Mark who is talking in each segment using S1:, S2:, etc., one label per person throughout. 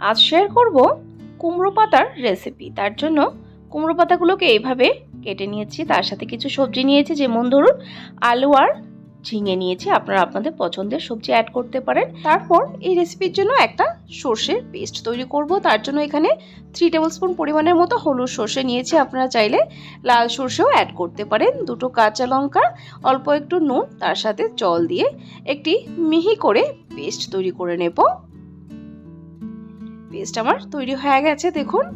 S1: আজ শেয়ার করব কুমড়ো পাতার রেসিপি তার জন্য কুমড়ো পাতাগুলোকে এইভাবে কেটে নিয়েছি। তার সাথে কিছু সবজি নিয়েছি, যেমন ধরুন আলু আর ঝিঙে নিয়েছি। আপনারা আপনাদের পছন্দের সবজি অ্যাড করতে পারেন। তারপর এই রেসিপির জন্য একটা সর্ষের পেস্ট তৈরি করব। তার জন্য এখানে থ্রি টেবিল স্পুন পরিমাণের মতো হলুদ সর্ষে নিয়েছি। আপনারা চাইলে লাল সর্ষেও অ্যাড করতে পারেন। দুটো কাঁচা লঙ্কা, অল্প একটু নুন, তার সাথে জল দিয়ে একটি মিহি করে পেস্ট তৈরি করে নেব। পেস্ট আমার তৈরি হয়ে গেছে, দেখুন।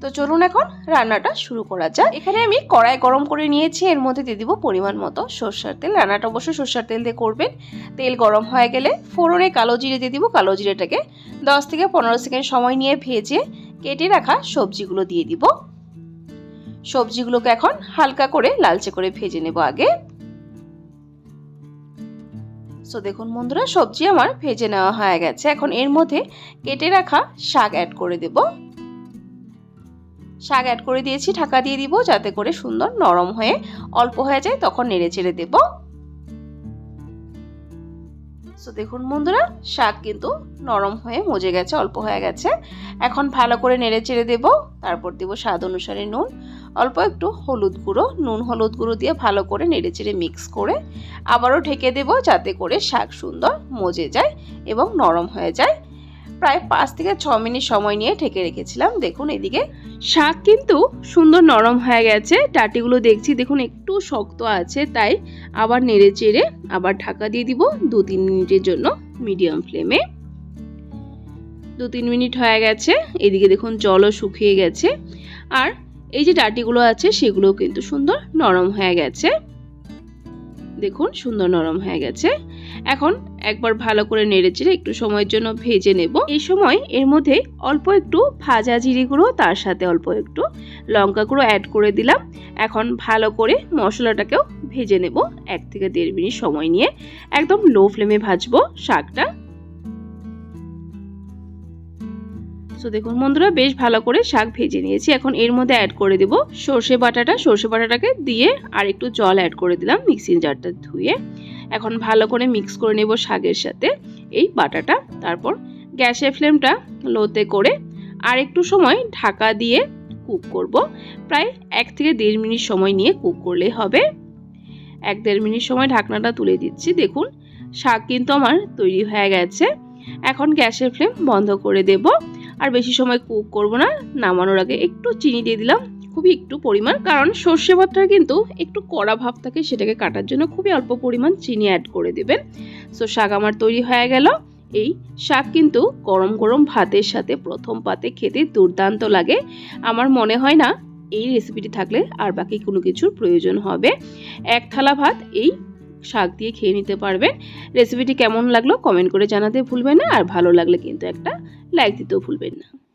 S1: তো চলুন এখন রান্নাটা শুরু করা যাক। এখানে আমি কড়াই গরম করে নিয়েছি, এর মধ্যে দিয়ে দিব পরিমাণ মতো সর্ষার তেল। রান্নাটা অবশ্যই সর্ষার তেল দিয়ে করবেন। তেল গরম হয়ে গেলে ফোড়নে কালো জিরে দিয়ে দিব। কালো জিরেটাকে দশ থেকে পনেরো সেকেন্ড সময় নিয়ে ভেজে কেটে রাখা সবজিগুলো দিয়ে দিব। সবজিগুলোকে এখন হালকা করে লালচে করে ভেজে নেব আগে। সো দেখুন বন্ধুরা, সবজি আমার ভেজে নেওয়া হয়ে গেছে। এখন এর মধ্যে কেটে রাখা শাক অ্যাড করে দেব। শাক অ্যাড করে দিয়েছি, ঢাকা দিয়ে দিব যাতে করে সুন্দর নরম হয়ে অল্প হয়ে যায়, তখন নেড়ে চেড়ে দেব। সো দেখুন বন্ধুরা, শাক কিন্তু নরম হয়ে মজে গেছে, অল্প হয়ে গেছে। এখন ভালো করে নেড়ে চেড়ে দেবো। তারপর দেবো স্বাদ অনুসারে নুন। অল্প একটু হলুদ গুঁড়ো, নুন হলুদ গুঁড়ো দিয়ে ভালো করে নেড়ে চেড়ে মিক্স করে আবারও ঢেকে দেবো যাতে করে শাক সুন্দর মজে যায় এবং নরম হয়ে যায়। প্রায় পাঁচ থেকে ছ মিনিট সময় নিয়ে ঢেকে রেখেছিলাম। দেখুন এদিকে শাক কিন্তু সুন্দর নরম হয়ে গেছে। ডাটিগুলো দেখছি, দেখুন একটু শক্ত আছে, তাই আবার নেড়ে চেড়ে আবার ঢাকা দিয়ে দিব দু তিন মিনিটের জন্য মিডিয়াম ফ্লেমে। দু তিন মিনিট হয়ে গেছে। এদিকে দেখুন জলও শুকিয়ে গেছে। আর এই যে ডাটিগুলো আছে, সেগুলোও কিন্তু সুন্দর নরম হয়ে গেছে। দেখুন, সুন্দর নরম হয়ে গেছে। এখন একবার ভালো করে নেড়েচেড়ে একটু সময়ের জন্য ভেজে নেব। এই সময় এর মধ্যে অল্প একটু ভাজা জিরে গুঁড়ো, তার সাথে অল্প একটু লঙ্কা গুঁড়ো অ্যাড করে দিলাম। এখন ভালো করে মশলাটাকেও ভেজে নেব। এক থেকে দেড় মিনিট সময় নিয়ে একদম লো ফ্লেমে ভাজবো শাকটা। সো দেখুন বন্ধুরা, বেশ ভালো করে শাক ভেজে নিয়েছি। এখন এর মধ্যে অ্যাড করে দেব সর্ষে বাটাটা। সর্ষে বাটাটাকে দিয়ে আর একটু জল অ্যাড করে দিলাম মিক্সিং জারটা ধুয়ে। এখন ভালো করে মিক্স করে নেব শাকের সাথে এই বাটাটা। তারপর গ্যাসের ফ্লেমটা লোতে করে আর একটু সময় ঢাকা দিয়ে কুক করব। প্রায় এক থেকে দেড় মিনিট সময় নিয়ে কুক করলে হবে। এক দেড় মিনিট সময় ঢাকনাটা তুলে দিচ্ছি। দেখুন শাক কিন্তু আমার তৈরি হয়ে গেছে। এখন গ্যাসের ফ্লেম বন্ধ করে দেব। আর বেশি সময় কুক করব না, নামানোর আগে একটু চিনি দিয়ে দিলাম, খুবই একটু পরিমাণ, কারণ সর্ষে বাটার কিন্তু একটু কড়া ভাব থাকে, সেটাকে কাটার জন্য খুবই অল্প পরিমাণ চিনি অ্যাড করে দেবেন। সো শাক আমার তৈরি হয়ে গেল। এই শাক কিন্তু গরম গরম ভাতের সাথে প্রথম পাতে খেতে দুর্দান্ত লাগে। আমার মনে হয় না এই রেসিপিটি থাকলে আর বাকি কোনো কিছুর প্রয়োজন হবে। এক থালা ভাত, এই শাক দিয়ে খেয়ে নিতে পারবেন। রেসিপিটি কেমন লাগল কমেন্ট করে জানাতে ভুলবেন না, আর ভালো লাগলে কিন্তু একটা লাইক দিতেও ভুলবেন না।